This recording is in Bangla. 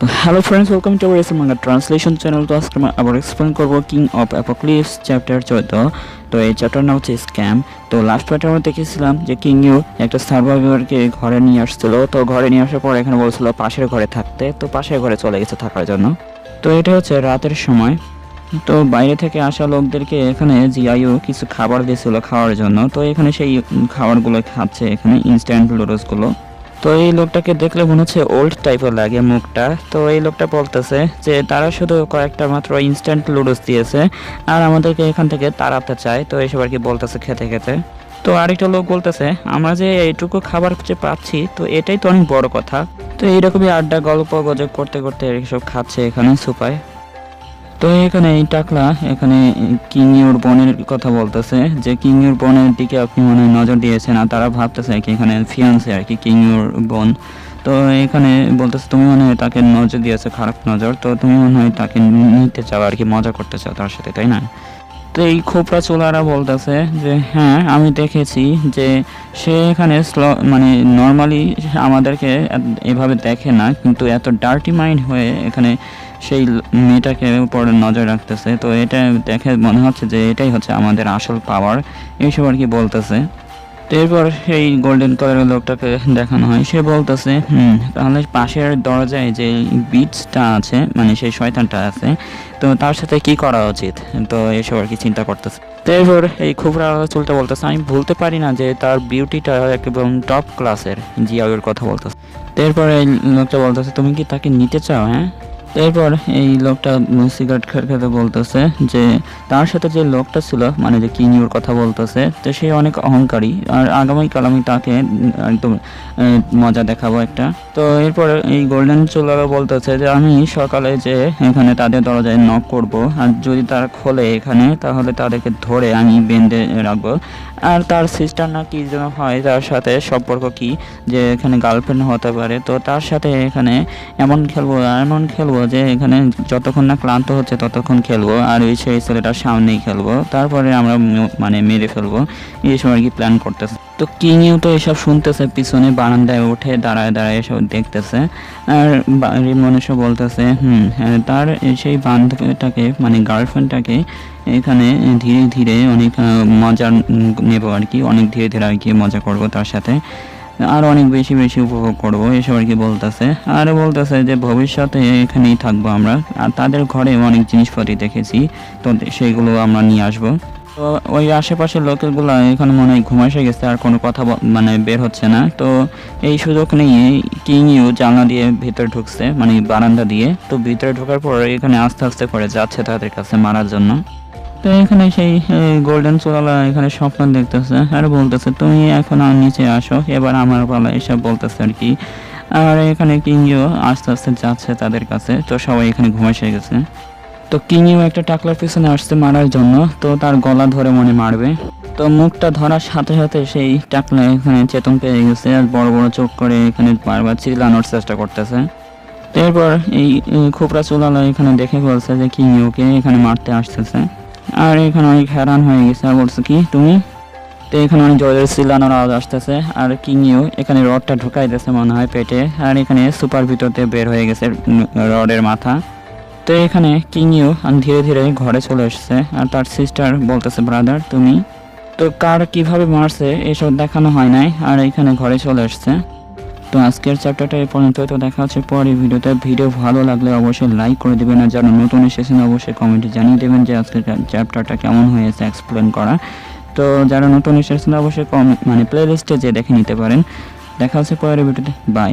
Hello friends welcome to our manga translation channel তো আজকে আমরা আবার এক্সপ্লেন করব কিং অফ অ্যাপোক্লিপস চ্যাপ্টার চোদ্দ। তো এই চ্যাপ্টার নাম হচ্ছে স্ক্যাম তো লাস্ট পার্টে আমরা দেখেছিলাম যে কিং ইউ একটা সার্ভাইভারকে ঘরে নিয়ে আসছিল। তো ঘরে নিয়ে আসার পর এখানে বলছিল পাশের ঘরে থাকতে। তো পাশের ঘরে চলে গেছে থাকার জন্য। তো এটা হচ্ছে রাতের সময়। তো বাইরে থেকে আসা লোকদেরকে এখানে জিআইও কিছু খাবার দিয়েছিল খাওয়ার জন্য। তো এখানে সেই খাবারগুলো খাচ্ছে এখানে ইনস্ট্যান্ট নুডলসগুলো তো এই লোকটাকে দেখলে মনে হচ্ছে ওল্ড টাইপের লাগে মুখটা। তো এই লোকটা বলতেছে যে তারা শুধু কয়েকটা মাত্র ইনস্ট্যান্ট লুডোস দিয়েছে আর আমাদেরকে এখান থেকে তাড়াতে চায়। তো এসব আর কি বলতেছে খেতে খেতে। তো আরেকটা লোক বলতেছে, আমরা যে এইটুকু খাবার যে পাচ্ছি, তো এটাই তো অনেক বড় কথা। তো এইরকমই আড্ডা, গল্প, গজব করতে করতে এইসব খাচ্ছে এখানে সুপায়। তো এখানে এই টাকলা, এখানে কিংইউর বনের কথা বলতেছে যে কিংইউর বনের দিকে আপনি মনে নজর দিয়েছেন আর তারা ভাবতেছে কি এখানে ফিয়ান্সে আর কি কিংইউর বন। তো এখানে বলতেছে, তুমি মনে হয় তাকে নজর দিয়েছে, খারাপ নজর। তো তুমি মনে হয় তাকে নিতে চাও আর কি, মজা করতে চাও তার সাথে, তাই না? তো এই খোপরা চোলারা বলতেছে যে হ্যাঁ আমি দেখেছি যে সে এখানে স্ল মানে নর্মালি আমাদেরকে এভাবে দেখে না, কিন্তু এত ডার্টি মাইন্ড হয়ে এখানে সেই মেয়েটাকে উপর নজর রাখতেছে। তো এটা দেখে মনে হচ্ছে যে এটাই হচ্ছে আমাদের আসল পাওয়ার এইসব আর কি বলতেছে। এরপর সেই গোল্ডেন কালারের লোকটাকে দেখানো হয়। সে বলতেছে, হুম, তাহলে পাশের দরজায় যে বিচটা আছে মানে সেই শয়তানটা আছে, তো তার সাথে কি করা উচিত? তো এসব আর কি চিন্তা করতেছে। তো এরপর এই খুবরা চলতে বলতেছে, আমি ভুলতে পারি না যে তার বিউটিটা একদম টপ ক্লাসের জিয়াওয়ের কথা বলতেছে। এরপর এই লোকটা বলতেছে, তুমি কি তাকে নিতে চাও হ্যাঁ? এরপর এই লোকটা সিগারেট খেতে খেতে বলতেছে যে, তার সাথে যে লোকটা ছিল মানে যে কিনিওর কথা বলতেছে, তো সে অনেক অহংকারী। আর আগামীকাল আমি তাকে একদম মজা দেখাবো একটা। তো এরপরে এই গোল্ডেন চুলারও বলতেছে যে, আমি সকালে যে এখানে তাদের দরজায় নক করব, আর যদি তারা খোলে এখানে, তাহলে তাদেরকে ধরে আমি বেঁধে রাখব। আর তার সিস্টার না কি যেন হয়, তার সাথে সম্পর্ক কি, যে এখানে গার্লফ্রেন্ড হতে পারে, তো তার সাথে এখানে এমন খেলব এমন খেলব যে এখানে যতক্ষণ না ক্লান্ত হচ্ছে ততক্ষণ খেলব, আর ওই সেই ছেলেটার সামনেই খেলব। তারপরে আমরা মানে মেরে ফেলব। এইসব আর কি প্ল্যান করতেছে। তো কিংইউ তো এসব শুনতেছে পিছনে বারান্দায় উঠে দাঁড়ায় দাঁড়ায় এসব দেখতেছে। আর মনুষ্য বলতেছে হুম হ্যাঁ, তার সেই বান্ধবীটাকে মানে গার্লফ্রেন্ডটাকে এখানে ধীরে ধীরে অনেক মজা নেব আর কি অনেক ধীরে ধীরে আর কি মজা করব তার সাথে। আর অনেক বেশি বেশি উপভোগ করব এসব আর কি বলতেছে। আর বলতেছে যে ভবিষ্যতে এখানেই থাকব আমরা। আর তাদের ঘরে অনেক জিনিসপাতি দেখেছি তো সেগুলো আমরা নিয়ে আসব। তো ওই আশেপাশের লোকগুলো এখানে মনে হয় ঘুমাসে গেছে, আর কোনো কথা মানে বের হচ্ছে না। তো এই সুযোগ নিয়ে কিং ইউ জানলা দিয়ে ভিতরে ঢুকছে মানে বারান্দা দিয়ে। তো ভিতরে ঢোকার পর এখানে আস্তে আস্তে করে যাচ্ছে তাদের কাছে মারার জন্য। তো এখানে সেই গোল্ডেন চোরালা এখানে স্বপ্ন দেখতেছে, আর বলতেছে, তুমি এখন নিচে আসো। এবার আমার পালা এসব বলতেছে আর কি। আর এখানে কিংইও আস্তে আস্তে যাচ্ছে তাদের কাছে। তো সবাই এখানে ঘুমাসে গেছে। তো কিংইও একটা টাকলার পিছনে আসছে মারার জন্য, তো তার গলা ধরে মনে মারবে। তো মুখটা ধরার সাথে সাথে সেই টাকলা এখানে চেতন পেয়ে গেছে আর বড় বড় চোখ করে এখানে বারবার চিল্লানোর চেষ্টা করতেছে। তো এরপর এই খোপরা চুলালা এখানে দেখে বলছে যে কিংইওকে এখানে মারতে আসতেছে। আর এখানে অনেক হ্যারান হয়ে গেছে আর বলছে কি, তুমি? তো এখানে অনেক জয়ের চিল্লানোর আওয়াজ আসতেছে আর কিংইও এখানে রডটা ঢুকাই দিয়েছে মনে হয় পেটে। আর এখানে সুপার ভিতরতে বের হয়ে গেছে রডের মাথা। তো এখানে কিংইও ধীরে ধীরে ঘরে চলে এসেছে, আর তার সিস্টার বলতেছে ব্রাদার তুমি? তো কার কীভাবে মারছে, এসব দেখানো হয় নাই, আর এখানে ঘরে চলে এসেছে। তো আজকের চ্যাপ্টারটা এই পর্যন্ত তো দেখা হচ্ছে পরে ভিডিওতে। ভিডিও ভালো লাগলে অবশ্যই লাইক করে দেবেন, আর যারা নতুন এসেছেন, অবশ্যই কমেন্টে জানিয়ে দেবেন যে আজকের চ্যাপ্টারটা কেমন হয়েছে এক্সপ্লেন করা। তো যারা নতুন এসেছেন, অবশ্যই কম মানে প্লে লিস্টে যে দেখে নিতে পারেন। দেখা হচ্ছে পরের ভিডিওতে। বাই